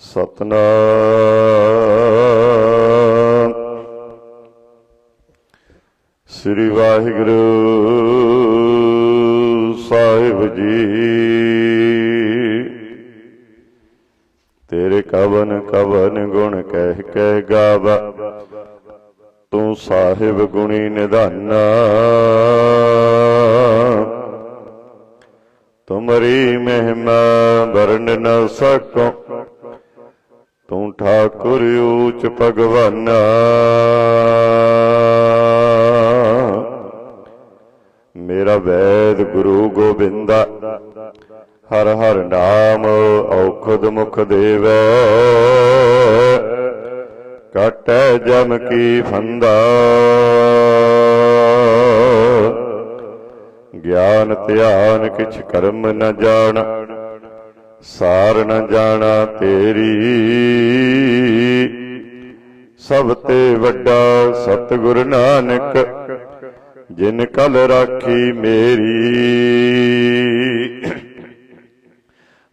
ਸਤਨਾਮ। ਸ੍ਰੀ ਵਾਹਿਗੁਰੂ ਸਾਹਿਬ ਜੀ, ਤੇਰੇ ਕਵਨ ਕਵਨ ਗੁਣ ਕਹਿ ਕਹਿ ਗਾਵਾ, ਤੂੰ ਸਾਹਿਬ ਗੁਣੀ ਨਿਧਾਨਾ। ਤੁਮਰੀ ਮਹਿਮਾ ਵਰਨ ਨ ਸਕੋ ਠਾਕੁਰ ਊਚ ਭਗਵਾਨਾ ਮੇਰਾ ਵੈਦ ਗੁਰੂ ਗੋਬਿੰਦਾ ਹਰ ਹਰ ਨਾਮ ਔਖਦ ਮੁਖ ਦੇਵੈ ਕਟੈ ਜਮ ਕੀ ਫੰਦਾ ਗਿਆਨ ਧਿਆਨ ਕਿਛ ਕਰਮ ਨ ਜਾਣ ਸਾਰ ਨ ਜਾਣਾ ਤੇਰੀ। ਸਭ ਤੇ ਵੱਡਾ ਸਤਿਗੁਰ ਨਾਨਕ, ਜਿਨ ਕਲ ਰਾਖੀ ਮੇਰੀ।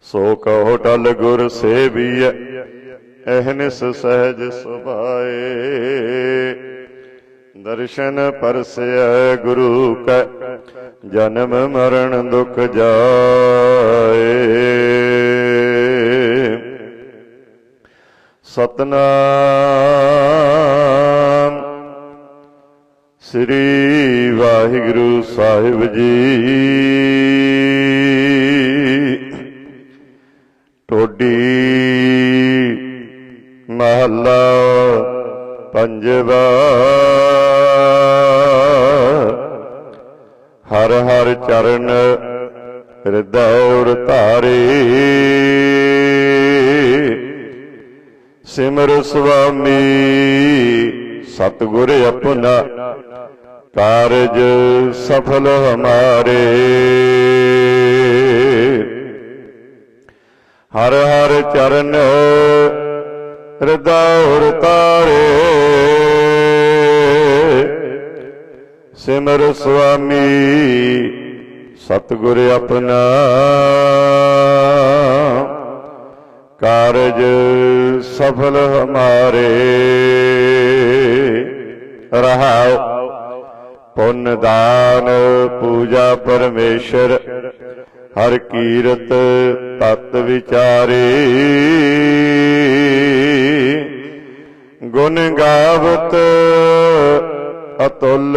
ਸੋ ਕਹੋ ਟਲ ਗੁਰ ਸੇਵੀਐ, ਅਹਨਿਸ ਸਹਿਜ ਸੁਭਾਏ। ਦਰਸ਼ਨ ਪਰਸੈ ਗੁਰੂ ਕੈ, ਜਨਮ ਮਰਨ ਦੁਖ ਜਾਏ। ਸਤਨਾਮ। ਸ੍ਰੀ ਵਾਹਿਗੁਰੂ ਸਾਹਿਬ ਜੀ। ਟੋਡੀ ਮਹੱਲਾ ਪੰਜਵਾ। ਹਰ ਹਰ ਚਰਨ ਹਿਰਦੈ ਉਰ ਧਾਰੇ। ਸਿਮਰ ਸੁਆਮੀ, ਸਤਿਗੁਰ ਆਪਣਾ ਕਾਰਜ ਸਫਲ ਹਮਾਰੇ। ਹਰ ਹਰ ਚਰਨ ਹਿਰਦੈ ਉਰ ਤਾਰੇ। ਸਿਮਰ ਸੁਆਮੀ, ਸਤਿਗੁਰ ਆਪਣਾ ਕਾਰਜ ਸਫਲ ਹਮਾਰੇ। ਰਹਾਉ ਪੁੰਨ ਦਾਨ, ਪੂਜਾ ਪਰਮੇਸ਼ਰ, ਹਰ ਕੀਰਤ ਤਤ ਵਿਚਾਰੇ। ਗੁਣ ਗਾਵਤ ਅਤੁੱਲ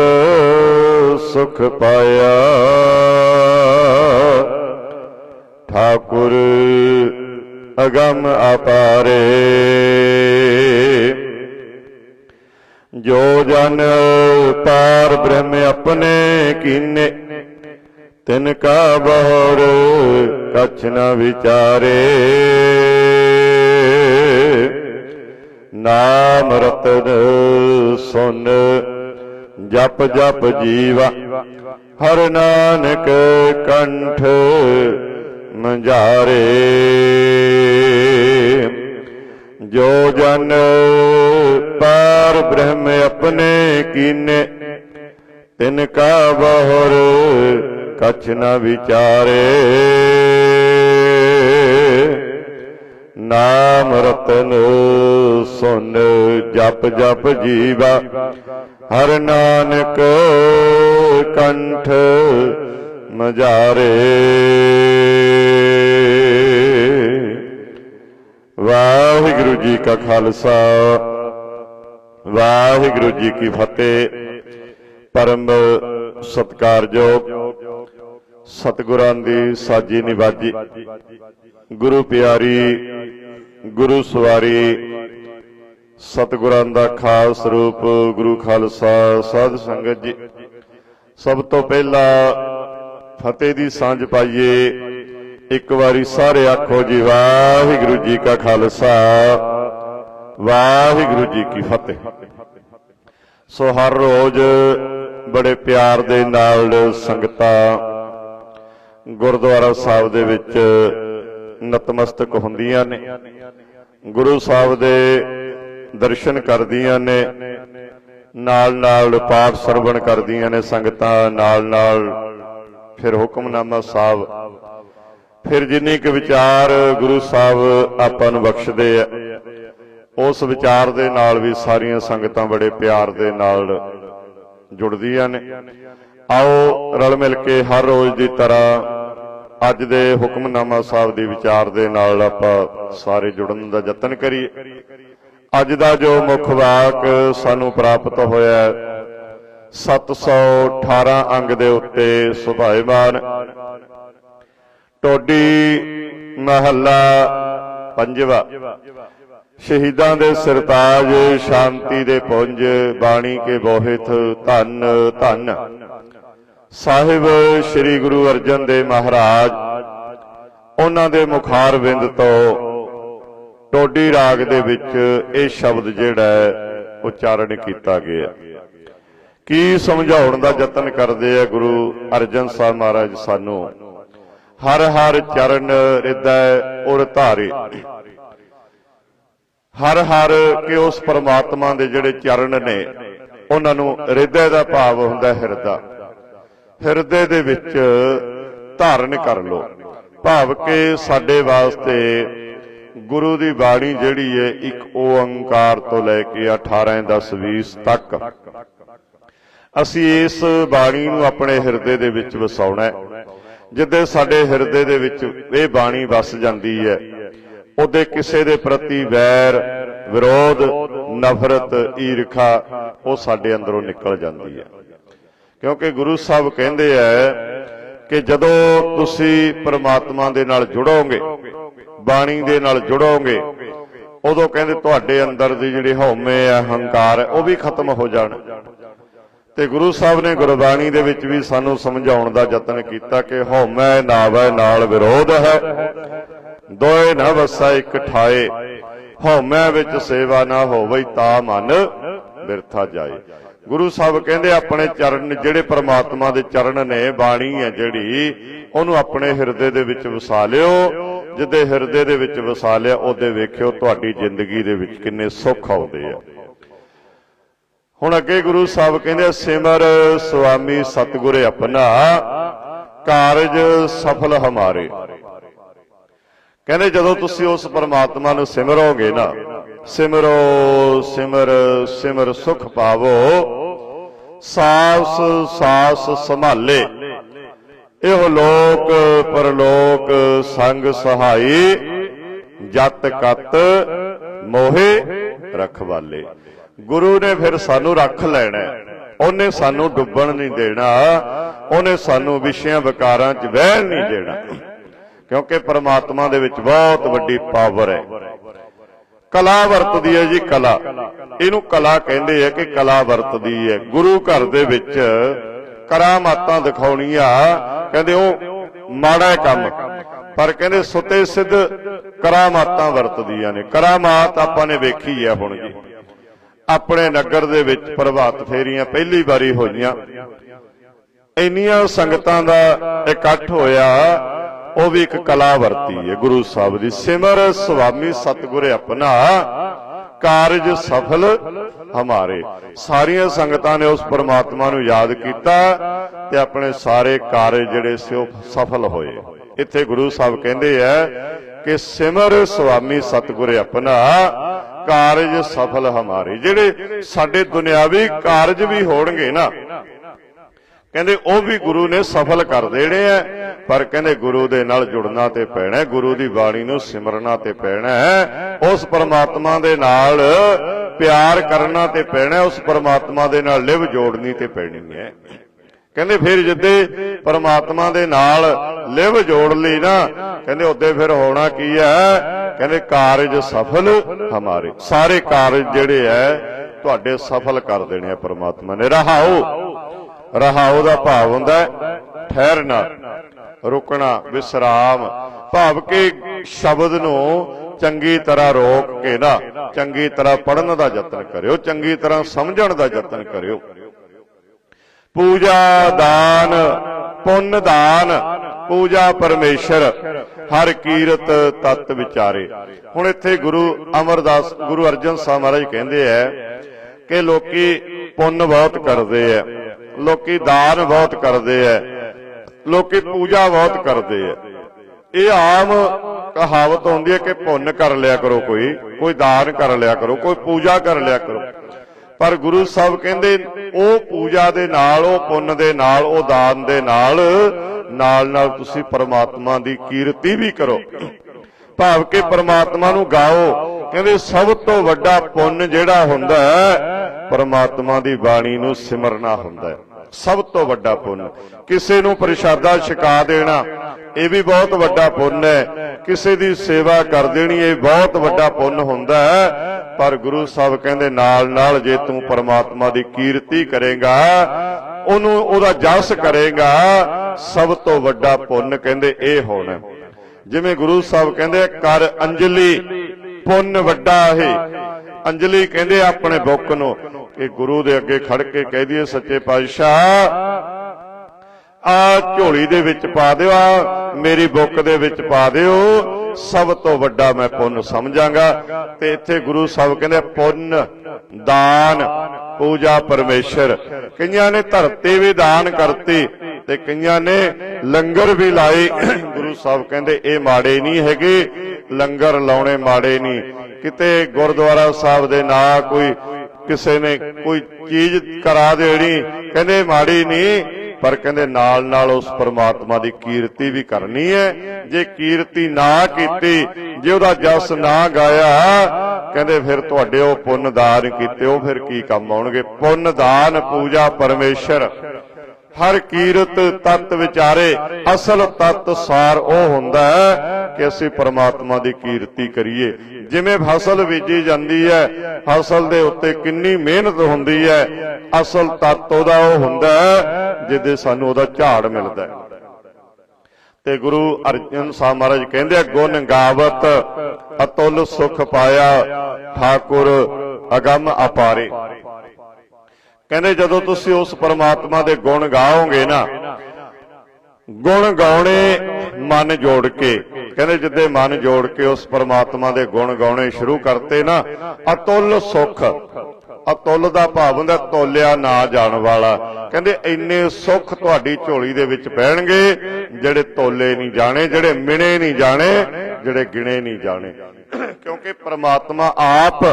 ਸੁਖ ਪਾਇਆ। ਠਾਕੁਰ ਅਗੰਮ ਅਪਾਰੇ। ਜੋ ਜਨ ਪਾਰ ਬ੍ਰਹਮ ਆਪਣੇ ਕੀਨੇ, ਤਿਨ ਕਾ ਬਹੁਰ ਕਛ ਨ ਵਿਚਾਰੇ। ਨਾਮ ਰਤਨ ਸੁਨ, ਜਪ ਜਪ ਜੀਵਾ, ਹਰ ਨਾਨਕ ਕੰਠ। ਮੰਝਾਰੇ ਜੋ ਜਨ ਪਾਰ ਬ੍ਰਹਮ ਆਪਣੇ ਕੀਨੇ, ਤਿਨ ਕਾ ਬਹੁਰ ਕਛ ਨਾ ਵਿਚਾਰੇ। ਨਾਮ ਰਤਨ ਸੁਨ ਜਪ ਜਪ ਜੀਵਾ, ਹਰ ਨਾਨਕ ਕੰਠ ਮਜਾਰੇ ਵਾਹਿਗੁਰੂ ਜੀ ਕਾ ਖਾਲਸਾ, ਵਾਹਿਗੁਰੂ ਜੀ ਕੀ ਫਤਿਹ। ਪਰਮ ਸਤਕਾਰਯੋਗ ਸਤਿਗੁਰਾਂ ਦੀ ਸਾਜੀ ਨਿਵਾਜੀ, ਗੁਰੂ ਪਿਆਰੀ, ਗੁਰੂ ਸਵਾਰੀ, ਸਤਿਗੁਰਾਂ ਦਾ ਖਾਸ ਰੂਪ ਗੁਰੂ ਖਾਲਸਾ ਸਾਧ ਸੰਗਤ ਜੀ। ਸਭ ਤੋਂ ਪਹਿਲਾਂ ਫਤਿਹ ਦੀ ਸਾਂਝ ਪਾਈਏ। ਇੱਕ ਵਾਰੀ ਸਾਰੇ ਆਖੋ ਜੀ, ਵਾਹਿਗੁਰੂ ਜੀ ਕਾ ਖਾਲਸਾ। ਵਾਹਿਗੁਰੂ ਜੀ ਕੀ ਫਤਿਹ। ਸੋ ਹਰ ਰੋਜ਼ ਬੜੇ ਪਿਆਰ ਦੇ ਨਾਲ ਸੰਗਤਾਂ ਗੁਰਦੁਆਰਾ ਸਾਹਿਬ ਦੇ ਵਿੱਚ ਨਤਮਸਤਕ ਹੁੰਦੀਆਂ ਨੇ। ਗੁਰੂ ਸਾਹਿਬ ਦੇ ਦਰਸ਼ਨ ਕਰਦੀਆਂ ਨੇ। ਨਾਲ ਨਾਲ ਪਾਠ ਸਰਵਣ ਕਰਦੀਆਂ ਨੇ ਸੰਗਤਾਂ ਨਾਲ ਨਾਲ ਫਿਰ ਹੁਕਮਨਾਮਾ ਸਾਹਿਬ। ਫਿਰ ਜਿੰਨੀ ਕੁ ਵਿਚਾਰ ਗੁਰੂ ਸਾਹਿਬ ਆਪਾਂ ਨੂੰ ਬਖਸ਼ਦੇ ਆ, ਉਸ ਵਿਚਾਰ ਦੇ ਨਾਲ ਵੀ ਸਾਰੀਆਂ ਸੰਗਤਾਂ ਬੜੇ ਪਿਆਰ ਦੇ ਨਾਲ ਜੁੜਦੀਆਂ ਨੇ। ਆਓ ਰਲ ਮਿਲ ਕੇ ਹਰ ਰੋਜ਼ ਦੀ ਤਰ੍ਹਾਂ ਅੱਜ ਦੇ ਹੁਕਮਨਾਮਾ ਸਾਹਿਬ ਦੀ ਵਿਚਾਰ ਦੇ ਨਾਲ ਆਪਾਂ ਸਾਰੇ ਜੁੜਨ ਦਾ ਯਤਨ ਕਰੀਏ। ਅੱਜ ਦਾ ਜੋ ਮੁੱਖ ਵਾਕ ਸਾਨੂੰ ਪ੍ਰਾਪਤ ਹੋਇਆ 718 ਅੰਗ ਦੇ ਉੱਤੇ ਸੁਭਾਇਮਾਨ ਟੋਡੀ ਮਹੱਲਾ ਪੰਜਵਾ। ਸ਼ਹੀਦਾਂ ਦੇ ਸਰਤਾਜ ਸ਼ਾਂਤੀ ਦੇ ਪੁੰਜ, ਬਾਣੀ ਕੇ ਬੋਹਿਤ ਧੰਨ ਧੰਨ। ਸਾਹਿਬ ਸ੍ਰੀ ਗੁਰੂ ਅਰਜਨ ਦੇਵ ਮਹਾਰਾਜ, ਉਹਨਾਂ ਦੇ ਮੁਖਾਰ ਬਿੰਦ ਤੋਂ ਟੋਡੀ ਰਾਗ ਦੇ ਵਿੱਚ ਇਹ ਸ਼ਬਦ ਜਿਹੜਾ ਹੈ, ਉਚਾਰਨ ਕੀਤਾ ਗਿਆ। ਕੀ ਸਮਝਾਉਣ ਦਾ ਯਤਨ ਕਰਦੇ ਆ ਗੁਰੂ ਅਰਜਨ ਸਾਹਿਬ ਮਹਾਰਾਜ ਸਾਨੂੰ? ਹਰ ਹਰ ਚਰਨ ਹਿਰਦੈ ਔਰ ਧਾਰੇ। ਹਰ ਹਰ ਕਿ ਉਸ ਪਰਮਾਤਮਾ ਦੇ ਜਿਹੜੇ ਚਰਨ ਨੇ, ਉਹਨਾਂ ਨੂੰ ਹਿਰਦੇ ਦਾ ਭਾਵ ਹੁੰਦਾ ਹਿਰਦਾ। ਹਿਰਦੇ ਦੇ ਵਿੱਚ ਧਾਰਨ ਕਰ ਲੋ ਭਾਵ ਕਿ ਸਾਡੇ ਵਾਸਤੇ ਗੁਰੂ ਦੀ ਬਾਣੀ ਜਿਹੜੀ ਹੈ ਇੱਕ ਓੰਕਾਰ ਤੋਂ ਲੈ ਕੇ 18 10 20 ਤੱਕ। ਅਸੀਂ ਇਸ ਬਾਣੀ ਨੂੰ ਆਪਣੇ ਹਿਰਦੇ ਦੇ ਵਿੱਚ ਵਸਾਉਣਾ ਹੈ। ਜਿੱਦੇ ਸਾਡੇ ਹਿਰਦੇ ਦੇ ਵਿੱਚ ਇਹ ਬਾਣੀ ਵਸ ਜਾਂਦੀ ਹੈ, ਉਹਦੇ ਕਿਸੇ ਦੇ ਪ੍ਰਤੀ ਵੈਰ, ਵਿਰੋਧ, ਨਫ਼ਰਤ, ਈਰਖਾ, ਉਹ ਸਾਡੇ ਅੰਦਰੋਂ ਨਿਕਲ ਜਾਂਦੀ ਹੈ। ਕਿਉਂਕਿ ਗੁਰੂ ਸਾਹਿਬ ਕਹਿੰਦੇ ਆ ਕਿ ਜਦੋਂ ਤੁਸੀਂ ਪਰਮਾਤਮਾ ਦੇ ਨਾਲ ਜੁੜੋਗੇ, ਬਾਣੀ ਦੇ ਨਾਲ ਜੁੜੋਗੇ, ਉਦੋਂ ਕਹਿੰਦੇ ਤੁਹਾਡੇ ਅੰਦਰ ਦੀ ਜਿਹੜੀ ਹਉਮੈ ਹੈ, ਹੰਕਾਰ ਹੈ, ਉਹ ਵੀ ਖਤਮ ਹੋ ਜਾਣ। ਤੇ ਗੁਰੂ ਸਾਹਿਬ ਨੇ ਗੁਰਬਾਣੀ ਦੇ ਵਿੱਚ ਵੀ ਸਾਨੂੰ ਸਮਝਾਉਣ ਦਾ ਯਤਨ ਕੀਤਾ ਕਿ ਹਉਮੈ ਨਾਵੈ ਨਾਲ ਵਿਰੋਧ ਹੈ। ਦੋਏ ਨਾ ਵਸਾ ਇੱਕ ਠਾਏ। ਹਉਮੈ ਵਿੱਚ ਸੇਵਾ ਨਾ ਹੋਵੇ ਤਾਂ ਮਨ ਬਿਰਥਾ ਜਾਏ। ਗੁਰੂ ਸਾਹਿਬ ਕਹਿੰਦੇ ਆਪਣੇ ਚਰਨ ਜਿਹੜੇ ਪ੍ਰਮਾਤਮਾ ਦੇ ਚਰਨ ਨੇ, ਬਾਣੀ ਹੈ ਜਿਹੜੀ, ਉਹਨੂੰ ਆਪਣੇ ਹਿਰਦੇ ਦੇ ਵਿੱਚ ਵਸਾ ਲਿਓ। ਜਿੱਦੇ ਹਿਰਦੇ ਦੇ ਵਿੱਚ ਵਸਾ ਲਿਆ, ਉਹਦੇ ਵੇਖਿਓ ਤੁਹਾਡੀ ਜ਼ਿੰਦਗੀ ਦੇ ਵਿੱਚ ਕਿੰਨੇ ਸੁੱਖ ਆਉਂਦੇ ਆ। ਹੁਣ ਅੱਗੇ ਗੁਰੂ ਸਾਹਿਬ ਕਹਿੰਦੇ ਸਿਮਰ ਸੁਆਮੀ ਸਤਿਗੁਰ ਆਪਣਾ, ਕਾਰਜ ਸਫਲ ਹਮਾਰੇ। ਕਹਿੰਦੇ ਜਦੋਂ ਤੁਸੀਂ ਉਸ ਪਰਮਾਤਮਾ ਨੂੰ ਸਿਮਰੋਗੇ ਨਾ, ਸਿਮਰੋ, ਸਿਮਰ ਸਿਮਰ ਸੁਖ ਪਾਵੋ, ਸਾਸ ਸਾਸ ਸੰਭਾਲੇ। ਇਹੋ ਲੋਕ, ਪਰਲੋਕ ਸੰਗ ਸਹਾਈ ਜਤ ਕਤ ਮੋਹਿ ਰਖਵਾਲੇ। ਗੁਰੂ ਨੇ ਫਿਰ ਸਾਨੂੰ ਰੱਖ ਲੈਣਾ ਉਹਨੇ ਸਾਨੂੰ ਡੁੱਬਣ ਨਹੀਂ ਦੇਣਾ। ਉਹਨੇ ਸਾਨੂੰ ਵਿਸ਼ਿਆਂ ਵਿਕਾਰਾਂ 'ਚ ਵਹਿਣ ਨਹੀਂ ਦੇਣਾ। ਕਿਉਂਕਿ ਪਰਮਾਤਮਾ ਦੇ ਵਿੱਚ ਬਹੁਤ ਵੱਡੀ ਪਾਵਰ ਹੈ। ਕਲਾ ਵਰਤਦੀ ਹੈ ਜੀ ਕਲਾ। ਇਹਨੂੰ ਕਲਾ ਕਹਿੰਦੇ ਆ ਕਿ ਕਲਾ ਵਰਤਦੀ ਹੈ। ਗੁਰੂ ਘਰ ਦੇ ਵਿੱਚ ਕਰਾਮਾਤਾਂ ਦਿਖਾਉਣੀਆਂ। ਕਹਿੰਦੇ ਉਹ ਮਾੜਾ ਕੰਮ। ਪਰ ਕਹਿੰਦੇ ਸੁਤੇ ਸਿੱਧ ਕਰਾਮਾਤਾਂ ਵਰਤਦੀਆਂ ਨੇ। ਕਰਾਮਾਤ ਆਪਾਂ ਨੇ ਵੇਖੀ ਹੈ ਹੁਣ ਜੀ। ਆਪਣੇ ਨਗਰ ਦੇ ਵਿੱਚ ਪ੍ਰਭਾਤ ਫੇਰੀਆਂ ਪਹਿਲੀ ਵਾਰੀ ਹੋਈਆਂ। ਇੰਨੀਆਂ ਸੰਗਤਾਂ ਦਾ ਇਕੱਠ ਹੋਇਆ, ਉਹ ਵੀ ਇੱਕ ਕਲਾ ਵਰਤੀ ਹੈ। ਗੁਰੂ ਸਾਹਿਬ ਦੀ ਸਿਮਰ, ਸੁਆਮੀ ਸਤਿਗੁਰ ਆਪਣਾ, ਕਾਰਜ ਸਫਲ ਹਮਾਰੇ। ਸਾਰੀਆਂ ਸੰਗਤਾਂ ਨੇ ਉਸ ਪਰਮਾਤਮਾ ਨੂੰ ਯਾਦ ਕੀਤਾ ਤੇ ਆਪਣੇ ਸਾਰੇ ਕਾਰਜ ਜਿਹੜੇ ਸੀ ਉਹ ਸਫਲ ਹੋਏ। ਇੱਥੇ ਗੁਰੂ ਸਾਹਿਬ ਕਹਿੰਦੇ ਆ ਕਿ ਸਿਮਰ ਸੁਆਮੀ ਸਤਿਗੁਰ ਆਪਣਾ, ਕਾਰਜ ਸਫਲ ਹਮਾਰੇ। ਜਿਹੜੇ ਸਾਡੇ ਦੁਨਿਆਵੀ ਕਾਰਜ ਵੀ ਹੋਣਗੇ ਨਾ, ਕਹਿੰਦੇ ਉਹ ਵੀ ਗੁਰੂ ਨੇ ਸਫਲ ਕਰ ਦੇਣੇ ਆ, ਪਰ ਕਹਿੰਦੇ ਗੁਰੂ ਦੇ ਨਾਲ ਜੁੜਨਾ ਤੇ ਪੈਣਾ ਗੁਰੂ ਦੀ ਬਾਣੀ ਨੂੰ ਸਿਮਰਨਾ ਤੇ ਪੈਣਾ ਉਸ ਪਰਮਾਤਮਾ ਦੇ ਨਾਲ ਪਿਆਰ ਕਰਨਾ ਤੇ ਪੈਣਾ ਉਸ ਪਰਮਾਤਮਾ ਦੇ ਨਾਲ ਲਿਵ ਜੋੜਨੀ ਤੇ ਪੈਣੀ ਹੈ। ਕਹਿੰਦੇ ਫਿਰ ਜਿੱਦੇ ਪਰਮਾਤਮਾ ਦੇ ਨਾਲ ਲਿਵ ਜੋੜ ਲਈ ਨਾ, ਕਹਿੰਦੇ ਉੱਤੇ ਫਿਰ ਹੋਣਾ ਕੀ ਹੈ? ਕਹਿੰਦੇ ਕਾਰਜ ਸਫਲ ਹਮਾਰੇ। ਸਾਰੇ ਕਾਰਜ ਜਿਹੜੇ ਐ, ਤੁਹਾਡੇ ਸਫਲ ਕਰ ਦੇਣੇ ਆ ਪਰਮਾਤਮਾ ਨੇ। ਰਹਾਓ। ਰਹਾਓ ਦਾ ਭਾਵ ਹੁੰਦਾ ਹੈ ਠਹਿਰਨਾ, ਰੁਕਣਾ, ਵਿਸਰਾਮ। ਭਾਵ ਕਿ ਸ਼ਬਦ ਨੂੰ ਚੰਗੀ ਤਰ੍ਹਾਂ ਰੋਕ ਕੇ ਨਾ, ਚੰਗੀ ਤਰ੍ਹਾਂ ਪੜਨ ਦਾ ਯਤਨ ਕਰਿਓ, ਚੰਗੀ ਤਰ੍ਹਾਂ ਸਮਝਣ ਦਾ ਯਤਨ ਕਰਿਓ। ਪੂਜਾ ਦਾਨ, ਪੁੰਨ ਦਾਨ, ਪੂਜਾ ਪਰਮੇਸ਼ਰ, ਹਰ ਕੀਰਤ ਤਤ ਵਿਚਾਰੇ। ਹੁਣ ਇੱਥੇ ਗੁਰੂ ਅਮਰਦਾਸ, ਗੁਰੂ ਅਰਜਨ ਸਾਹਿਬ ਮਹਾਰਾਜ ਕਹਿੰਦੇ ਆ ਕਿ ਲੋਕੀ ਪੁੰਨ ਬਹੁਤ ਕਰਦੇ ਆ, ਲੋਕੀ ਦਾਨ ਬਹੁਤ ਕਰਦੇ ਆ, ਲੋਕੀ ਪੂਜਾ ਬਹੁਤ ਕਰਦੇ ਆ। ਇਹ ਆਮ ਕਹਾਵਤ ਹੁੰਦੀ ਹੈ ਕਿ ਪੁੰਨ ਕਰ ਲਿਆ ਕਰੋ ਕੋਈ ਕੋਈ ਦਾਨ ਕਰ ਲਿਆ ਕਰੋ, ਕੋਈ ਪੂਜਾ ਕਰ ਲਿਆ ਕਰੋ। ਪਰ ਗੁਰੂ ਸਾਹਿਬ ਕਹਿੰਦੇ, ਉਹ ਪੂਜਾ ਦੇ ਨਾਲ, ਉਹ ਪੁੰਨ ਦੇ ਨਾਲ, ਉਹ ਦਾਨ ਦੇ ਨਾਲ ਨਾਲ ਨਾਲ ਤੁਸੀਂ ਪਰਮਾਤਮਾ ਦੀ ਕੀਰਤੀ ਵੀ ਕਰੋ। ਭਾਵ ਕਿ ਪਰਮਾਤਮਾ ਨੂੰ ਗਾਓ। ਕਹਿੰਦੇ, ਸਭ ਤੋਂ ਵੱਡਾ ਪੁੰਨ ਜਿਹੜਾ ਹੁੰਦਾ ਹੈ, ਪਰਮਾਤਮਾ ਦੀ ਬਾਣੀ ਨੂੰ ਸਿਮਰਨਾ ਹੁੰਦਾ ਹੈ। ਸਭ ਤੋਂ ਵੱਡਾ ਪੁੰਨ। ਕਿਸੇ ਨੂੰ ਪ੍ਰਸ਼ਾਦਾ ਛਕਾ ਦੇਣਾ, ਇਹ ਵੀ ਬਹੁਤ ਵੱਡਾ ਪੁੰਨ ਹੈ। ਕਿਸੇ ਦੀ ਸੇਵਾ ਕਰ ਦੇਣੀ, ਇਹ ਬਹੁਤ ਵੱਡਾ ਪੁੰਨ ਹੁੰਦਾ ਹੈ। ਪਰ ਗੁਰੂ ਸਾਹਿਬ ਕਹਿੰਦੇ, ਨਾਲ ਨਾਲ ਜੇ ਤੂੰ ਪਰਮਾਤਮਾ ਦੀ ਕੀਰਤੀ ਕਰੇਗਾ, ਉਹਨੂੰ ਉਹਦਾ ਜਸ ਕਰੇਗਾ, ਸਭ ਤੋਂ ਵੱਡਾ ਪੁੰਨ ਕਹਿੰਦੇ ਇਹ ਹੋਣਾ। ਜਿਵੇਂ ਗੁਰੂ ਸਾਹਿਬ ਕਹਿੰਦੇ ਕਰ ਅੰਜਲੀ, ਪੁੰਨ ਵੱਡਾ ਇਹ ਅੰਜਲੀ ਕਹਿੰਦੇ ਆਪਣੇ ਬੁੱਕ ਨੂੰ। ਕਿ ਗੁਰੂ ਦੇ ਅੱਗੇ ਖੜ ਕੇ ਕਹਿ ਦਈਏ, ਸੱਚੇ ਪਾਤਸ਼ਾਹ ਆ ਝੋਲੀ ਦੇ ਵਿੱਚ ਪਾ ਦਿਓ, ਆ ਮੇਰੀ ਬੁੱਕ ਦੇ ਵਿੱਚ ਪਾ ਦਿਓ। ਸਭ ਤੋਂ ਵੱਡਾ ਮੈਂ ਪੁੰਨ ਸਮਝਾਂਗਾ ਤੇ ਇੱਥੇ ਗੁਰੂ ਸਾਹਿਬ ਕਹਿੰਦੇ ਪੁੰਨ, ਦਾਨ, ਪੂਜਾ ਪਰਮੇਸ਼ਰ। ਕਈਆਂ ਨੇ ਧਰਤੀ ਵੀ ਦਾਨ ਕਰਤੀ ਤੇ ਕਈਆਂ ਨੇ ਲੰਗਰ ਵੀ ਲਾਏ। ਗੁਰੂ ਸਾਹਿਬ ਕਹਿੰਦੇ, ਇਹ ਮਾੜੇ ਨਹੀਂ ਹੈਗੇ, ਲੰਗਰ ਲਾਉਣੇ ਮਾੜੇ ਨਹੀਂ। ਕਿਤੇ ਗੁਰਦੁਆਰਾ ਸਾਹਿਬ ਦੇ ਨਾਂ ਕੋਈ ਕਿਸੇ ਨੇ ਕੋਈ ਚੀਜ਼ ਕਰਾ ਦੇਣੀ, ਕਹਿੰਦੇ ਮਾੜੀ ਨਹੀਂ। ਪਰ ਕਹਿੰਦੇ ਨਾਲ ਨਾਲ ਉਸ ਪਰਮਾਤਮਾ ਦੀ ਕੀਰਤੀ ਵੀ ਕਰਨੀ ਹੈ। ਜੇ ਕੀਰਤੀ ਨਾ ਕੀਤੀ, ਜੇ ਉਹਦਾ ਜਸ ਨਾ ਗਾਇਆ, ਕਹਿੰਦੇ ਫਿਰ ਤੁਹਾਡੇ ਉਹ ਪੁੰਨ ਦਾਨ ਕੀਤੇ, ਉਹ ਫਿਰ ਕੀ ਕੰਮ ਆਉਣਗੇ? ਪੁੰਨ ਦਾਨ, ਪੂਜਾ ਪਰਮੇਸ਼ਰ। ਹਰ ਕੀਰਤ ਤਤ ਵਿਚਾਰੇ, ਅਸਲ ਤਤ ਸਾਰ ਉਹ ਹੁੰਦਾ ਹੈ ਕਿ ਅਸੀਂ ਪਰਮਾਤਮਾ ਦੀ ਕੀਰਤੀ ਕਰੀਏ। ਜਿਵੇਂ ਫਸਲ ਬੀਜੀ ਜਾਂਦੀ ਹੈ, ਫਸਲ ਦੇ ਉੱਤੇ ਕਿੰਨੀ ਮਿਹਨਤ ਹੁੰਦੀ ਹੈ, ਅਸਲ ਤੱਤ ਉਹਦਾ ਉਹ ਹੁੰਦਾ ਹੈ, ਜਿਹਦੇ ਸਾਨੂੰ ਉਹਦਾ ਝਾੜ ਮਿਲਦਾ ਹੈ। ਤੇ ਗੁਰੂ ਅਰਜਨ ਸਾਹਿਬ ਮਹਾਰਾਜ ਕਹਿੰਦੇ ਆ, ਗੁਣ ਗਾਵਤ, ਅਤੁੱਲ ਸੁਖ ਪਾਇਆ, ਠਾਕੁਰ ਅਗੰਮ ਅਪਾਰੇ। ਕਹਿੰਦੇ, ਜਦੋਂ ਤੁਸੀਂ ਉਸ ਪਰਮਾਤਮਾ ਦੇ ਗੁਣ ਗਾਓਗੇ ਨਾ, ਗੁਣ ਗਾਉਣੇ ਮਨ ਜੋੜ ਕੇ ਕਹਿੰਦੇ ਜਿੱਦੇ ਮਨ ਜੋੜ ਕੇ ਉਸ ਪਰਮਾਤਮਾ ਦੇ ਗੁਣ ਗਾਉਣੇ ਸ਼ੁਰੂ ਕਰਤੇ ਨਾ, ਅਤੁੱਲ ਸੁਖ। ਅਤੁੱਲ ਦਾ ਭਾਵ ਹੁੰਦਾ ਤੋਲਿਆ ਨਾ ਜਾਣ ਵਾਲਾ। ਕਹਿੰਦੇ ਇੰਨੇ ਸੁੱਖ ਤੁਹਾਡੀ ਝੋਲੀ ਦੇ ਵਿੱਚ ਪੈਣਗੇ ਜਿਹੜੇ ਤੋਲੇ ਨਹੀਂ ਜਾਣੇ, ਜਿਹੜੇ ਮਿਣੇ ਨਹੀਂ ਜਾਣੇ, ਜਿਹੜੇ ਗਿਣੇ ਨਹੀਂ ਜਾਣੇ। ਕਿਉਂਕਿ ਪ੍ਰਮਾਤਮਾ ਆਪ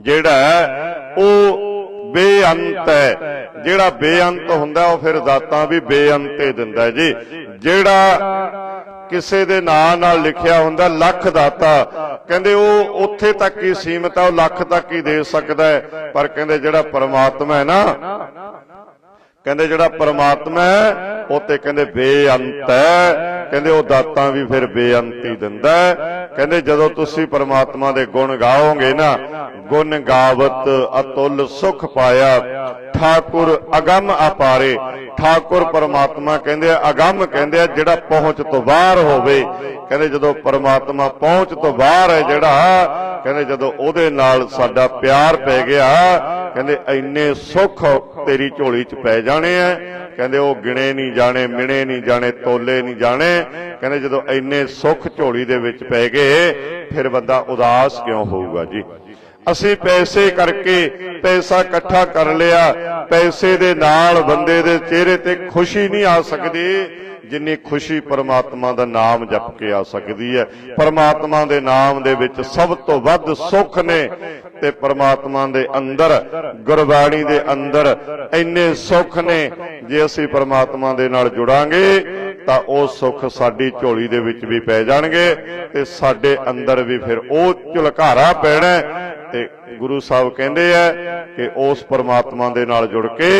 ਜਿਹੜਾ ਹੈ, ਉਹ ਬੇਅੰਤ ਹੈ। ਜਿਹੜਾ ਬੇਅੰਤ ਹੁੰਦਾ, ਉਹ ਫਿਰ ਦਾਤਾਂ ਵੀ ਬੇਅੰਤੇ ਦਿੰਦਾ ਜੀ। ਜਿਹੜਾ ਕਿਸੇ ਦੇ ਨਾਂ ਨਾਲ ਲਿਖਿਆ ਹੁੰਦਾ, ਲੱਖ ਦਾਤਾ ਕਹਿੰਦੇ ਉਹ ਉੱਥੇ ਤੱਕ ਹੀ ਸੀਮਤ ਹੈ ਉਹ ਲੱਖ ਤੱਕ ਹੀ ਦੇ ਸਕਦਾ ਹੈ। ਪਰ ਕਹਿੰਦੇ ਜਿਹੜਾ ਪਰਮਾਤਮਾ ਹੈ ਨਾ ਕਹਿੰਦੇ ਜਿਹੜਾ ਪਰਮਾਤਮਾ ਹੈ, ਉਹ ਤੇ ਕਹਿੰਦੇ ਬੇਅੰਤ ਹੈ। ਕਹਿੰਦੇ ਉਹ ਦਾਤਾਂ ਵੀ ਫਿਰ ਬੇਅੰਤੀ ਦਿੰਦਾ ਕਹਿੰਦੇ ਜਦੋਂ ਤੁਸੀਂ ਪਰਮਾਤਮਾ ਦੇ ਗੁਣ ਗਾਓਗੇ ਨਾ, ਗੁਣ ਗਾਵਤ ਅਤੁੱਲ ਸੁਖ ਪਾਇਆ, ਠਾਕੁਰ ਅਗੰਮ ਅਪਾਰੇ। ਠਾਕੁਰ ਪਰਮਾਤਮਾ ਕਹਿੰਦੇ ਆ, ਅਗੰਮ ਕਹਿੰਦੇ ਆ, ਜਿਹੜਾ ਪਹੁੰਚ ਤੋਂ ਬਾਹਰ ਹੋਵੇ। ਕਹਿੰਦੇ ਜਦੋਂ ਪਰਮਾਤਮਾ ਪਹੁੰਚ ਤੋਂ ਬਾਹਰ ਹੈ ਜਿਹੜਾ, ਕਹਿੰਦੇ ਜਦੋਂ ਉਹਦੇ ਨਾਲ ਸਾਡਾ ਪਿਆਰ ਪੈ ਗਿਆ, ਕਹਿੰਦੇ ਇੰਨੇ ਸੁੱਖ ਤੇਰੀ ਝੋਲੀ 'ਚ ਪੈ ਜਾਣੇ ਆ। ਕਹਿੰਦੇ ਉਹ ਗਿਣੇ ਨਹੀਂ ਜਾਣੇ, ਮਿਣੇ ਨਹੀਂ ਜਾਣੇ, ਤੋਲੇ ਨਹੀਂ ਜਾਣੇ। ਕਹਿੰਦੇ ਜਦੋਂ ਇੰਨੇ ਸੁੱਖ ਝੋਲੀ ਦੇ ਵਿੱਚ ਪੈ ਗਏ, ਫਿਰ ਬੰਦਾ ਉਦਾਸ ਕਿਉਂ ਹੋਊਗਾ ਜੀ? ਅਸੀਂ ਪੈਸੇ ਕਰਕੇ ਪੈਸਾ ਇਕੱਠਾ ਕਰ ਲਿਆ। ਪੈਸੇ ਦੇ ਨਾਲ ਬੰਦੇ ਦੇ ਚਿਹਰੇ ਤੇ ਖੁਸ਼ੀ ਨਹੀਂ ਆ ਸਕਦੀ, ਜਿੰਨੀ ਖੁਸ਼ੀ ਪਰਮਾਤਮਾ ਦਾ ਨਾਮ ਜਪ ਕੇ ਆ ਸਕਦੀ ਹੈ। ਪਰਮਾਤਮਾ ਦੇ ਨਾਮ ਦੇ ਵਿੱਚ ਸਭ ਤੋਂ ਵੱਧ ਸੁੱਖ ਨੇ ਤੇ ਪਰਮਾਤਮਾ ਦੇ ਅੰਦਰ, ਗੁਰਬਾਣੀ ਦੇ ਅੰਦਰ ਇੰਨੇ ਸੁੱਖ ਨੇ, ਜੇ ਅਸੀਂ ਪਰਮਾਤਮਾ ਦੇ ਨਾਲ ਜੁੜਾਂਗੇ, ਤਾਂ ਉਹ ਸੁੱਖ ਸਾਡੀ ਝੋਲੀ ਦੇ ਵਿੱਚ ਵੀ ਪੈ ਜਾਣਗੇ ਤੇ ਸਾਡੇ ਅੰਦਰ ਵੀ ਫਿਰ ਉਹ ਝੁਲਕਾਰਾ ਪੈਣਾ ਤੇ ਗੁਰੂ ਸਾਹਿਬ ਕਹਿੰਦੇ ਆ ਕਿ ਉਸ ਪਰਮਾਤਮਾ ਦੇ ਨਾਲ ਜੁੜ ਕੇ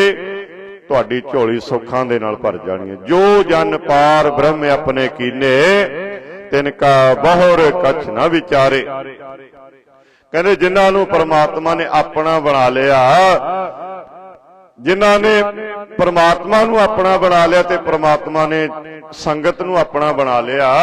ਤੁਹਾਡੀ ਝੋਲੀ ਸੁੱਖਾਂ ਦੇ ਨਾਲ ਭਰ ਜਾਣੀ ਹੈ। ਜੋ ਜਨ ਪਾਰ ਬ੍ਰਹਮ ਆਪਣੇ ਕੀਨੇ ਤਿਨ ਕਾ ਬਹੁਰ ਕਛ ਨਾ ਵਿਚਾਰੇ। ਕਹਿੰਦੇ ਜਿਨ੍ਹਾਂ ਨੂੰ ਪਰਮਾਤਮਾ ਨੇ ਆਪਣਾ ਬਣਾ ਲਿਆ, ਜਿਨ੍ਹਾਂ ਨੇ ਪਰਮਾਤਮਾ ਨੂੰ ਆਪਣਾ ਬਣਾ ਲਿਆ ਤੇ ਪਰਮਾਤਮਾ ਨੇ ਸੰਗਤ ਨੂੰ ਆਪਣਾ ਬਣਾ ਲਿਆ,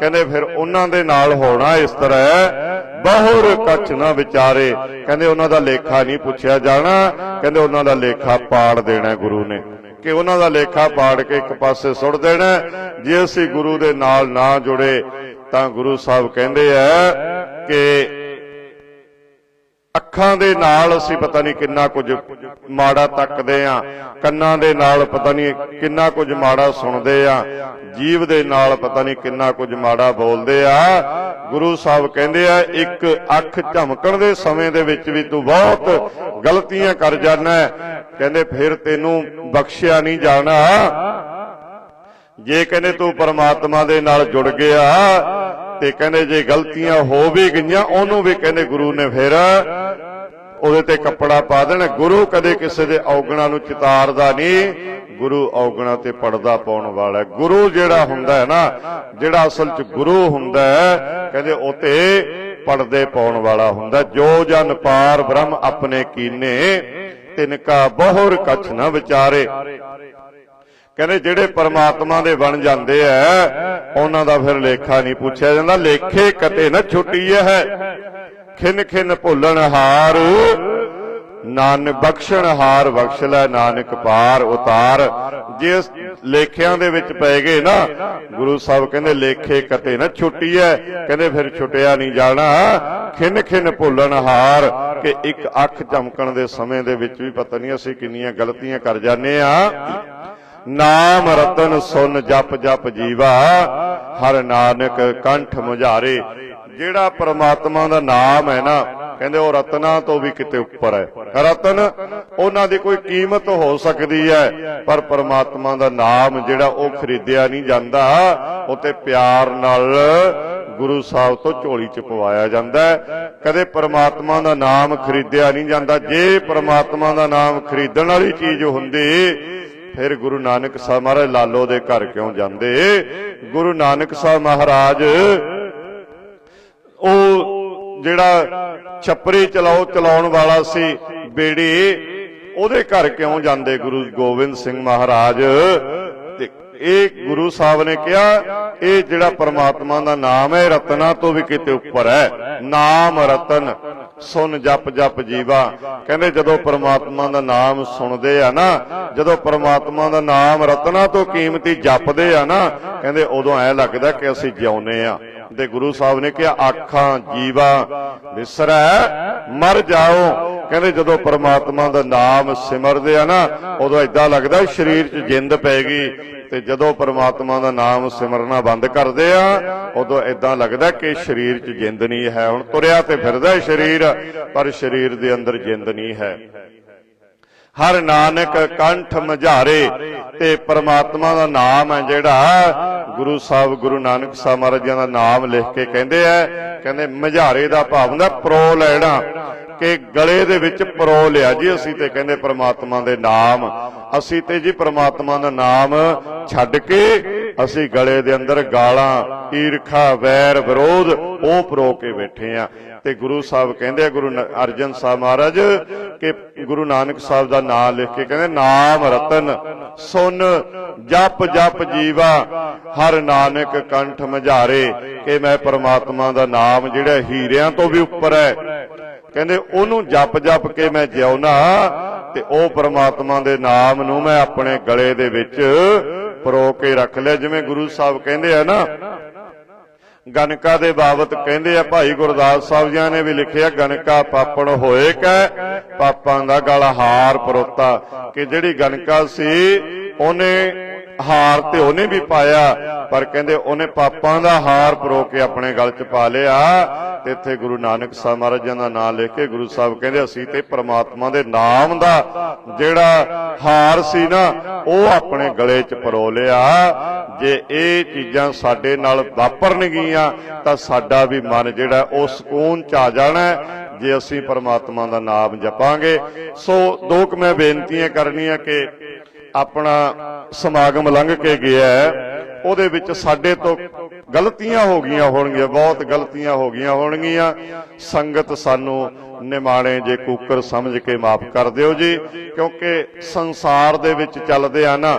ਕਹਿੰਦੇ ਫਿਰ ਉਹਨਾਂ ਦੇ ਨਾਲ ਹੋਣਾ ਇਸ ਤਰ੍ਹਾਂ ਬਹੁਰ ਕੱਚ ਨਾ ਵਿਚਾਰੇ। ਕਹਿੰਦੇ ਉਹਨਾਂ ਦਾ ਲੇਖਾ ਨਹੀਂ ਪੁੱਛਿਆ ਜਾਣਾ। ਕਹਿੰਦੇ ਉਹਨਾਂ ਦਾ ਲੇਖਾ ਪਾੜ ਦੇਣਾ ਗੁਰੂ ਨੇ। ਕਿ ਉਹਨਾਂ ਦਾ ਲੇਖਾ ਪਾੜ ਕੇ ਇੱਕ ਪਾਸੇ ਸੁੱਟ ਦੇਣਾ ਜੇ ਅਸੀਂ ਗੁਰੂ ਦੇ ਨਾਲ ਨਾ ਜੁੜੇ, ਤਾਂ ਗੁਰੂ ਸਾਹਿਬ ਕਹਿੰਦੇ ਆ ਕਿ ਅੱਖਾਂ ਦੇ ਨਾਲ ਅਸੀਂ ਪਤਾ ਨਹੀਂ ਕਿੰਨਾ ਕੁਝ ਮਾੜਾ ਤੱਕਦੇ ਆ ਕੰਨਾਂ ਦੇ ਨਾਲ ਪਤਾ ਨਹੀਂ ਕਿੰਨਾ ਕੁਝ ਮਾੜਾ ਸੁਣਦੇ ਆ ਜੀਵ ਦੇ ਨਾਲ ਪਤਾ ਨਹੀਂ ਕਿੰਨਾ ਕੁਝ ਮਾੜਾ ਬੋਲਦੇ ਆ ਗੁਰੂ ਸਾਹਿਬ ਕਹਿੰਦੇ ਆ, ਇੱਕ ਅੱਖ ਝਮਕਣ ਦੇ ਸਮੇਂ ਦੇ ਵਿੱਚ ਵੀ ਤੂੰ ਬਹੁਤ ਗਲਤੀਆਂ ਕਰ ਜਾਣਾ ਕਹਿੰਦੇ ਫਿਰ ਤੈਨੂੰ ਬਖਸ਼ਿਆ ਨਹੀਂ ਜਾਣਾ। ਜੇ ਕਹਿੰਦੇ ਤੂੰ ਪਰਮਾਤਮਾ ਦੇ ਨਾਲ ਜੁੜ ਗਿਆ ਤੇ ਕਹਿੰਦੇ ਜੇ ਗਲਤੀਆਂ ਹੋ ਵੀ ਗਈਆਂ, ਉਹਨੂੰ ਵੀ ਕਹਿੰਦੇ ਗੁਰੂ ਨੇ ਫਿਰ ਉਹਦੇ ਤੇ ਕੱਪੜਾ ਪਾ ਦੇਣਾ। ਗੁਰੂ ਕਦੇ ਕਿਸੇ ਦੇ ਔਗਣਾ ਨੂੰ ਚਿਤਾਰਦਾ ਨਹੀਂ। ਗੁਰੂ ਔਗਣਾ ਤੇ ਪਰਦਾ ਪਾਉਣ ਵਾਲਾ ਗੁਰੂ ਜਿਹੜਾ ਹੁੰਦਾ ਹੈ ਨਾ, ਜਿਹੜਾ ਅਸਲ 'ਚ ਗੁਰੂ ਹੁੰਦਾ ਹੈ, ਕਹਿੰਦੇ ਉਹ ਤੇ ਪਰਦੇ ਪਾਉਣ ਵਾਲਾ ਹੁੰਦਾ ਜੋ ਜਨ ਪਾਰ ਬ੍ਰਹਮ ਆਪਣੇ ਕੀਨੇ, ਤਿਨਕਾ ਬਹੁਰ ਕਛ ਨਾ ਵਿਚਾਰੇ। ਕਹਿੰਦੇ ਜਿਹੜੇ ਪਰਮਾਤਮਾ ਦੇ ਬਣ ਜਾਂਦੇ ਐ, ਉਹਨਾਂ ਦਾ ਫਿਰ ਲੇਖਾ ਨਹੀਂ ਪੁੱਛਿਆ ਜਾਂਦਾ। ਲੇਖੇ ਕਤੇ ਨਾ ਛੁੱਟੀ ਹੈ। ਖਿਨ ਖਿਨ ਭੁੱਲਣ ਹਾਰ, ਨਾਨਕ ਬਖਸ਼ਣ ਹਾਰ ਬਖਸ਼ ਲੈ ਨਾਨਕ ਪਾਰ ਉਤਾਰ। ਜਿਸ ਲੇਖਿਆਂ ਦੇ ਵਿੱਚ ਪੈ ਗਏ ਨਾ, ਗੁਰੂ ਸਾਹਿਬ ਕਹਿੰਦੇ ਲੇਖੇ ਕਤੇ ਨਾ ਛੁੱਟੀ ਐ ਕਹਿੰਦੇ ਫਿਰ ਛੁੱਟਿਆ ਨਹੀਂ ਜਾਣਾ। ਖਿੰਨ ਖਿਨ ਭੁੱਲਣ ਹਾਰ, ਕਿ ਇੱਕ ਅੱਖ ਚਮਕਣ ਦੇ ਸਮੇਂ ਦੇ ਵਿੱਚ ਵੀ ਪਤਾ ਨਹੀਂ ਅਸੀਂ ਕਿੰਨੀਆਂ ਗਲਤੀਆਂ ਕਰ ਜਾਂਦੇ ਆ ਨਾਮ ਰਤਨ ਸੁਨ ਜਪ ਜਪ ਜੀਵਾ, ਹਰ ਨਾਨਕ ਕੰਠ ਮੁਝਾਰੇ। ਜਿਹੜਾ ਪਰਮਾਤਮਾ ਦਾ ਨਾਮ ਹੈ ਨਾ, ਕਹਿੰਦੇ ਉਹ ਰਤਨਾ ਤੋਂ ਵੀ ਕਿਤੇ ਉੱਪਰ ਹੈ। ਰਤਨ, ਉਹਨਾਂ ਦੀ ਕੋਈ ਕੀਮਤ ਹੋ ਸਕਦੀ ਹੈ, ਪਰ ਪ੍ਰਮਾਤਮਾ ਦਾ ਨਾਮ ਜਿਹੜਾ ਉਹ ਖਰੀਦਿਆ ਨਹੀਂ ਜਾਂਦਾ, ਉਹ ਤੇ ਪਿਆਰ ਨਾਲ ਗੁਰੂ ਸਾਹਿਬ ਤੋਂ ਝੋਲੀ ਚ ਪਵਾਇਆ ਜਾਂਦਾ ਕਦੇ ਪਰਮਾਤਮਾ ਦਾ ਨਾਮ ਖਰੀਦਿਆ ਨਹੀਂ ਜਾਂਦਾ। ਜੇ ਪਰਮਾਤਮਾ ਦਾ ਨਾਮ ਖਰੀਦਣ ਵਾਲੀ ਚੀਜ਼ ਹੁੰਦੀ ਫਿਰ ਗੁਰੂ ਨਾਨਕ ਸਾਹਿਬ ਮਹਾਰਾਜ ਲਾਲੋ ਦੇ ਘਰ ਕਿਉਂ ਜਾਂਦੇ? ਗੁਰੂ ਨਾਨਕ ਸਾਹਿਬ ਮਹਾਰਾਜ, ਉਹ ਜਿਹੜਾ ਛੱਪਰੀ ਚਲਾਓ ਚਲਾਉਣ ਵਾਲਾ ਸੀ ਬੇੜੀ, ਉਹਦੇ ਘਰ ਕਿਉਂ ਜਾਂਦੇ ਗੁਰੂ ਗੋਬਿੰਦ ਸਿੰਘ ਮਹਾਰਾਜ? ਤੇ ਇਹ ਗੁਰੂ ਸਾਹਿਬ ਨੇ ਕਿਹਾ, ਇਹ ਜਿਹੜਾ ਪਰਮਾਤਮਾ ਦਾ ਨਾਮ ਹੈ, ਰਤਨਾ ਤੋਂ ਵੀ ਕਿਤੇ ਉੱਪਰ ਹੈ। ਨਾਮ ਰਤਨ। ਸੁਨ ਜਪ ਜਪ ਜੀਵਾ। ਕਹਿੰਦੇ ਜਦੋਂ ਪਰਮਾਤਮਾ ਦਾ ਨਾਮ ਸੁਣਦੇ ਆ ਨਾ, ਜਦੋਂ ਪਰਮਾਤਮਾ ਦਾ ਨਾਮ ਰਤਨਾ ਤੋਂ ਕੀਮਤੀ ਜਪਦੇ ਆ ਨਾ, ਕਹਿੰਦੇ ਉਦੋਂ ਐ ਲੱਗਦਾ ਕਿ ਅਸੀਂ ਜਿਉਂਦੇ ਆ। ਤੇ ਗੁਰੂ ਸਾਹਿਬ ਨੇ ਕਿਹਾ, ਆਖਾਂ, ਜੀਵਾ ਵਿਸਰੈ ਮਰ ਜਾਓ। ਕਹਿੰਦੇ ਜਦੋਂ ਪਰਮਾਤਮਾ ਦਾ ਨਾਮ ਸਿਮਰਦੇ ਆ ਨਾ, ਉਦੋਂ ਇਦਾਂ ਲੱਗਦਾ ਸਰੀਰ 'ਚ ਜਿੰਦ ਪੈ ਗਈ ਤੇ ਜਦੋਂ ਪਰਮਾਤਮਾ ਦਾ ਨਾਮ ਸਿਮਰਨਾ ਬੰਦ ਕਰਦੇ ਆ, ਉਦੋਂ ਇਦਾਂ ਲੱਗਦਾ ਕਿ ਸਰੀਰ 'ਚ ਜਿੰਦ ਨਹੀਂ ਹੈ। ਹੁਣ ਤੁਰਿਆ ਤੇ ਫਿਰਦਾ ਸਰੀਰ, ਪਰ ਸਰੀਰ ਦੇ ਅੰਦਰ ਜਿੰਦ ਨਹੀਂ ਹੈ। ਹਰ ਨਾਨਕ ਕੰਠ ਮਝਾਰੇ ਤੇ ਪਰਮਾਤਮਾ ਦਾ ਨਾਮ ਹੈ ਜਿਹੜਾ ਗੁਰੂ ਸਾਹਿਬ, ਗੁਰੂ ਨਾਨਕ ਸਾਹਿਬ ਮਹਾਰਾਜਾਂ ਦਾ ਨਾਮ ਲਿਖ ਕੇ ਕਹਿੰਦੇ ਆ, ਕਹਿੰਦੇ ਮਝਾਰੇ ਦਾ ਭਾਵ ਹੁੰਦਾ, ਪ੍ਰੋ ਲੈਣਾ, ਕਿ ਗਲੇ ਦੇ ਵਿੱਚ ਪਰੋ ਲਿਆ ਜੀ, ਅਸੀਂ ਤੇ ਕਹਿੰਦੇ ਪ੍ਰਮਾਤਮਾ ਦੇ ਨਾਮ, ਅਸੀਂ ਤੇ ਜੀ ਪ੍ਰਮਾਤਮਾ ਦਾ ਨਾਮ ਛੱਡ ਕੇ ਅਸੀਂ ਗਲੇ ਦੇ ਅੰਦਰ ਗਾਲਾਂ, ਈਰਖਾ, ਵੈਰ, ਵਿਰੋਧ, ਉਹ ਪਰੋ ਕੇ ਬੈਠੇ ਆ। ਤੇ ਗੁਰੂ ਸਾਹਿਬ ਕਹਿੰਦੇ ਆ, ਗੁਰੂ ਅਰਜਨ ਸਾਹਿਬ ਮਹਾਰਾਜ, ਕਿ ਗੁਰੂ ਨਾਨਕ ਸਾਹਿਬ ਦਾ ਨਾਮ ਲਿਖ ਕੇ ਕਹਿੰਦੇ, ਨਾਮ ਰਤਨ, ਸੁਨ, ਜਪ ਜਪ ਜੀਵਾ, ਹਰ ਨਾਨਕ ਕੰਠ ਮਝਾਰੇ, ਕਿ ਮੈਂ ਪਰਮਾਤਮਾ ਦਾ ਨਾਮ ਜਿਹੜਾ ਹੀਰਿਆਂ ਤੋਂ ਵੀ ਉੱਪਰ ਹੈ। ਕਹਿੰਦੇ, ਉਹਨੂੰ ਜਪ ਜਪ ਕੇ ਮੈਂ ਜਿਉਣਾ, ਤੇ ਉਹ ਪਰਮਾਤਮਾ ਦੇ ਨਾਮ ਨੂੰ ਮੈਂ ਆਪਣੇ ਗਲੇ ਦੇ ਵਿੱਚ ਪਰੋ ਕੇ ਰੱਖ ਲਿਆ। ਜਿਵੇਂ ਗੁਰੂ ਸਾਹਿਬ ਕਹਿੰਦੇ ਆ ਨਾ ਗਨਕਾ ਦੇ ਬਾਬਤ ਕਹਿੰਦੇ ਆ, ਭਾਈ ਗੁਰਦਾਸ ਸਾਹਿਬ ਜੀ ਨੇ ਵੀ ਲਿਖਿਆ ਗਨਕਾ ਪਾਪਣ ਹੋਏ ਕੈ, ਪਾਪਾਂ ਦਾ ਗਲ ਹਾਰ ਪਰੋਤਾ। ਕਿ ਜਿਹੜੀ ਗਨਕਾ ਸੀ, ਉਹਨੇ ਹਾਰ ਤੇ ਉਹਨੇ ਵੀ ਪਾਇਆ ਪਰ ਕਹਿੰਦੇ ਉਹਨੇ ਪਾਪਾਂ ਦਾ ਹਾਰ ਪਰੋ ਕੇ ਆਪਣੇ ਗਲ 'ਚ ਪਾ ਲਿਆ ਤੇ ਇੱਥੇ ਗੁਰੂ ਨਾਨਕ ਸਾਹਿਬ ਮਹਾਰਾਜਾਂ ਦਾ ਨਾਮ ਲਿਖ ਕੇ ਗੁਰੂ ਸਾਹਿਬ ਕਹਿੰਦੇ ਅਸੀਂ ਤੇ ਪ੍ਰਮਾਤਮਾ ਦੇ ਨਾਮ ਦਾ ਜਿਹੜਾ ਹਾਰ ਸੀ ਨਾ ਉਹ ਆਪਣੇ ਗਲੇ 'ਚ ਪਰੋ ਲਿਆ। ਜੇ ਇਹ ਚੀਜ਼ਾਂ ਸਾਡੇ ਨਾਲ ਵਾਪਰਨਗੀਆਂ ਤਾਂ ਸਾਡਾ ਵੀ ਮਨ ਜਿਹੜਾ ਉਹ ਸਕੂਨ 'ਚ ਆ ਜਾਣਾ ਜੇ ਅਸੀਂ ਪਰਮਾਤਮਾ ਦਾ ਨਾਮ ਜਪਾਂਗੇ। ਸੋ ਦੋ ਕੁ ਮੈਂ ਬੇਨਤੀਆਂ ਕਰਨੀਆਂ ਕਿ ਆਪਣਾ ਸਮਾਗਮ ਲੰਘ ਕੇ ਗਿਆ ਹੈ, ਉਹਦੇ ਵਿੱਚ ਸਾਡੇ ਤੋਂ ਗਲਤੀਆਂ ਹੋ ਗਈਆਂ ਹੋਣਗੀਆਂ ਬਹੁਤ ਗਲਤੀਆਂ ਹੋ ਗਈਆਂ ਹੋਣਗੀਆਂ। ਸੰਗਤ ਸਾਨੂੰ ਨਿਮਾਣੇ ਜੇ ਕੂਕਰ ਸਮਝ ਕੇ ਮਾਫ ਕਰ ਦਿਓ ਜੀ ਕਿਉਂਕਿ ਸੰਸਾਰ ਦੇ ਵਿੱਚ ਚੱਲਦੇ ਆ ਨਾ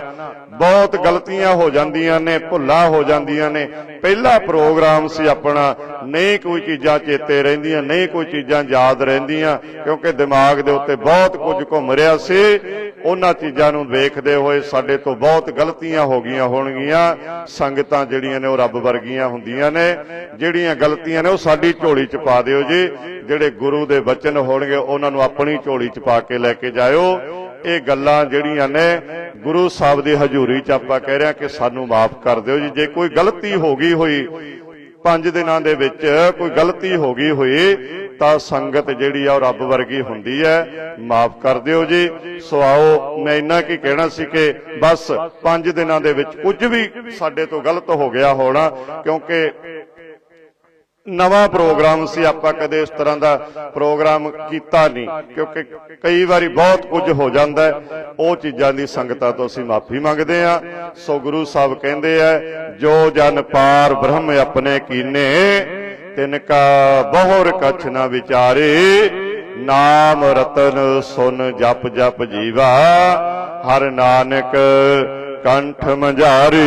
ਬਹੁਤ ਗਲਤੀਆਂ ਹੋ ਜਾਂਦੀਆਂ ਨੇ ਭੁੱਲਾਂ ਹੋ ਜਾਂਦੀਆਂ ਨੇ। ਪਹਿਲਾ ਪ੍ਰੋਗਰਾਮ ਸੀ ਆਪਣਾ ਨਹੀਂ ਕੋਈ ਚੀਜ਼ਾਂ ਚੇਤੇ ਰਹਿੰਦੀਆਂ ਨਹੀਂ ਕੋਈ ਚੀਜ਼ਾਂ ਯਾਦ ਰਹਿੰਦੀਆਂ ਕਿਉਂਕਿ ਦਿਮਾਗ ਦੇ ਉੱਤੇ ਬਹੁਤ ਕੁਝ ਘੁੰਮ ਰਿਹਾ ਸੀ। ਉਹਨਾਂ ਚੀਜ਼ਾਂ ਨੂੰ ਵੇਖਦੇ ਹੋਏ ਸਾਡੇ ਤੋਂ ਬਹੁਤ ਗਲਤੀਆਂ ਹੋ ਗਈਆਂ ਹੋਣਗੀਆਂ। ਸੰਗਤਾਂ ਜਿਹੜੀਆਂ ਨੇ ਉਹ ਰੱਬ ਵਰਗੀਆਂ ਹੁੰਦੀਆਂ ਨੇ। ਜਿਹੜੀਆਂ ਗਲਤੀਆਂ ਨੇ ਉਹ ਸਾਡੀ ਝੋਲੀ ਚ ਪਾ ਦਿਓ ਜੀ। ਜਿਹੜੇ ਗੁਰੂ ਦੇ ਵਚਨ ਹੋਣਗੇ, ਉਹਨਾਂ ਨੂੰ ਆਪਣੀ ਝੋਲੀ 'ਚ ਪਾ ਕੇ ਲੈ ਕੇ ਜਾਇਓ। ਇਹ ਗੱਲਾਂ ਜਿਹੜੀਆਂ ਨੇ, ਗੁਰੂ ਸਾਹਿਬ ਦੀ ਹਜ਼ੂਰੀ 'ਚ ਆਪਾਂ ਕਹਿ ਰਹੇ ਹਾਂ ਕਿ ਸਾਨੂੰ ਮਾਫ ਕਰ ਦਿਓ ਜੀ। ਜੇ ਕੋਈ ਗਲਤੀ ਹੋ ਗਈ ਹੋਈ ਪੰਜ ਦਿਨਾਂ ਦੇ ਵਿੱਚ ਕੋਈ ਗਲਤੀ ਹੋ ਗਈ ਹੋਈ, ਤਾਂ ਸੰਗਤ ਜਿਹੜੀ ਆ ਉਹ ਰੱਬ ਵਰਗੀ ਹੁੰਦੀ ਹੈ। ਮਾਫ ਕਰ ਦਿਓ ਜੀ। ਸੋ ਆਓ, ਮੈਂ ਇੰਨਾ ਕੀ ਕਹਿਣਾ ਸੀ ਕਿ ਬਸ ਪੰਜ ਦਿਨਾਂ ਦੇ ਵਿੱਚ ਕੁਝ ਵੀ ਸਾਡੇ ਤੋਂ ਗਲਤ ਹੋ ਗਿਆ ਹੋਣਾ, ਕਿਉਂਕਿ ਨਵਾਂ ਪ੍ਰੋਗਰਾਮ ਸੀ, ਆਪਾਂ ਕਦੇ ਇਸ ਤਰ੍ਹਾਂ ਦਾ ਪ੍ਰੋਗਰਾਮ ਕੀਤਾ ਨਹੀਂ, ਕਿਉਂਕਿ ਕਈ ਵਾਰੀ ਬਹੁਤ ਕੁਝ ਹੋ ਜਾਂਦਾ ਉਹ ਚੀਜ਼ਾਂ ਦੀ ਸੰਗਤਾਂ ਤੋਂ ਅਸੀਂ ਮਾਫੀ ਮੰਗਦੇ ਆ ਸੋ ਗੁਰੂ ਸਾਹਿਬ ਕਹਿੰਦੇ ਆ, ਜੋ ਜਨ ਪਾਰ ਬ੍ਰਹਮ ਆਪਣੇ ਕੀਨੇ, ਤਿਨ ਕਾ ਬਹੁਰ ਕਛ ਨਾ ਵਿਚਾਰੇ, ਨਾਮ ਰਤਨ ਸੁਨ ਜਪ ਜਪ ਜੀਵਾ, ਹਰ ਨਾਨਕ ਕੰਠ ਮੰਝਾਰੀ।